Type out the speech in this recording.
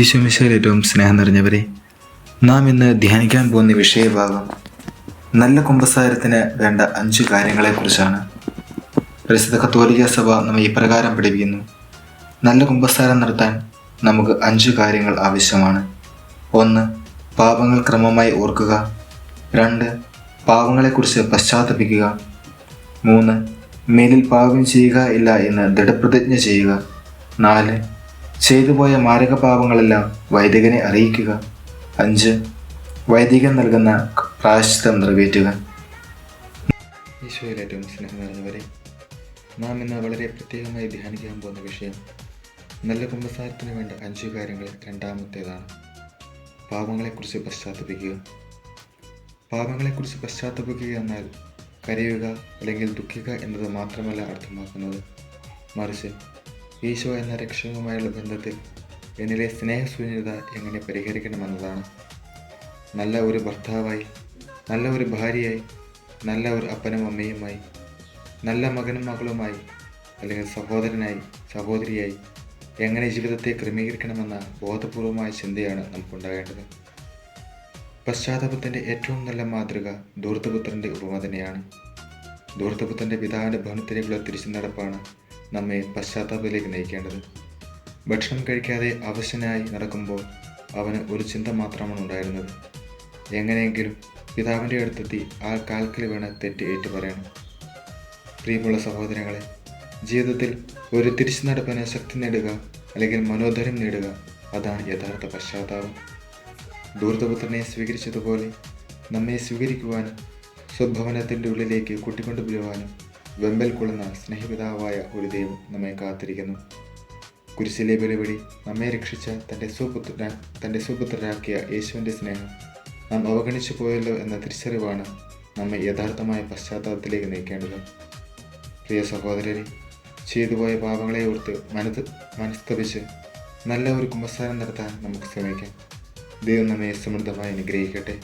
ഈശോമിശയിൽ ഏറ്റവും സ്നേഹം നിറഞ്ഞവരെ നാം ഇന്ന് ധ്യാനിക്കാൻ പോകുന്ന വിഷയഭാഗം നല്ല കുമ്പസാരത്തിന് വേണ്ട അഞ്ച് കാര്യങ്ങളെക്കുറിച്ചാണ്. പ്രസിദ്ധ കത്തോലിക സഭ നമ്മെ ഇപ്രകാരം പഠിപ്പിക്കുന്നു. നല്ല കുമ്പസാരം നടത്താൻ നമുക്ക് അഞ്ച് കാര്യങ്ങൾ ആവശ്യമാണ്. ഒന്ന് പാപങ്ങൾ ക്രമമായി ഓർക്കുക. രണ്ട് പാപങ്ങളെക്കുറിച്ച് പശ്ചാത്തപിക്കുക. മൂന്ന് മേലിൽ പാപം ചെയ്യുക ഇല്ല എന്ന് ദൃഢപ്രതിജ്ഞ ചെയ്യുക. നാല് ചെയ്തുപോയ മാരക പാപങ്ങളെല്ലാം വൈദികനെ അറിയിക്കുക. അഞ്ച് വൈദികൻ നൽകുന്ന പ്രായശ്ചിത്തം നിറവേറ്റുക. ഈശോയിൽ ഏറ്റവും സ്നേഹം നിറഞ്ഞവരെ നാം ഇന്ന് വളരെ പ്രത്യേകമായി ധ്യാനിക്കാൻ പോകുന്ന വിഷയം നല്ല കുമ്പസാരത്തിന് വേണ്ട അഞ്ച് കാര്യങ്ങൾ രണ്ടാമത്തേതാണ്. പാപങ്ങളെക്കുറിച്ച് പശ്ചാത്തപിക്കുക. പാപങ്ങളെക്കുറിച്ച് പശ്ചാത്തപിക്കുക എന്നാൽ കരയുക അല്ലെങ്കിൽ ദുഃഖിക്കുക എന്നത് മാത്രമല്ല അർത്ഥമാക്കുന്നത്. മറിച്ച് ഈശോ എന്ന രക്ഷകവുമായുള്ള ബന്ധത്തിൽ എന്നിലെ സ്നേഹശൂന്യത എങ്ങനെ പരിഹരിക്കണമെന്നതാണ്. നല്ല ഒരു ഭർത്താവായി നല്ല ഒരു ഭാര്യയായി നല്ല ഒരു അപ്പനും അമ്മയുമായി നല്ല മകനും മകളുമായി അല്ലെങ്കിൽ സഹോദരനായി സഹോദരിയായി എങ്ങനെ ജീവിതത്തെ ക്രമീകരിക്കണമെന്ന ബോധപൂർവമായ ചിന്തയാണ് നമുക്കുണ്ടാകേണ്ടത്. പശ്ചാത്തലത്തിന്റെ ഏറ്റവും നല്ല മാതൃക ദൂർത്തപുത്രന്റെ ഉപമ തന്നെയാണ്. ദൂർത്തപുത്രന്റെ പിതാവിന്റെ ഭവനത്തിലേക്കുള്ള തിരിച്ചു നടപ്പാണ് നമ്മെ പശ്ചാത്താപത്തിലേക്ക് നയിക്കേണ്ടത്. ഭക്ഷണം കഴിക്കാതെ അവശനായി നടക്കുമ്പോൾ അവന് ഒരു ചിന്ത മാത്രമാണ് ഉണ്ടായിരുന്നത്. എങ്ങനെയെങ്കിലും പിതാവിന്റെ അടുത്തെത്തി ആ കാൽക്കൽ വേണ തെറ്റ് ഏറ്റു പറയണം പ്രിയമുള്ള സഹോദരങ്ങളെ ജീവിതത്തിൽ ഒരു തിരിച്ചു നടപ്പിന് ശക്തി നേടുക അല്ലെങ്കിൽ മനോധൈര്യം നേടുക അതാണ് യഥാർത്ഥ പശ്ചാത്താപം. ദൂർത്തപുത്രനെ സ്വീകരിച്ചതുപോലെ നമ്മെ സ്വീകരിക്കുവാനും സ്വഭവനത്തിന്റെ ഉള്ളിലേക്ക് കൂട്ടിക്കൊണ്ടുവരുവാനും വെമ്പൽ കൊള്ളുന്ന സ്നേഹപിതാവായ ഒരു ദൈവം നമ്മെ കാത്തിരിക്കുന്നു. കുരിശിലെ ബലിപടി നമ്മെ രക്ഷിച്ച തന്റെ സുപുത്ര തന്റെ സുപുത്രരാക്കിയ യേശുവിന്റെ സ്നേഹം നാം അവഗണിച്ചു പോയല്ലോ എന്ന തിരിച്ചറിവാണ് നമ്മെ യഥാർത്ഥമായ പശ്ചാത്തലത്തിലേക്ക് നയിക്കേണ്ടത്. പ്രിയ സഹോദരരെ ചെയ്തുപോയ പാപങ്ങളെ ഓർത്ത് മനത് മനസ്തപിച്ച് നല്ല ഒരു കുമ്പസാരം നടത്താൻ നമുക്ക് ശ്രമിക്കാം. ദൈവം നമ്മെ സമൃദ്ധമായി അനുഗ്രഹിക്കട്ടെ.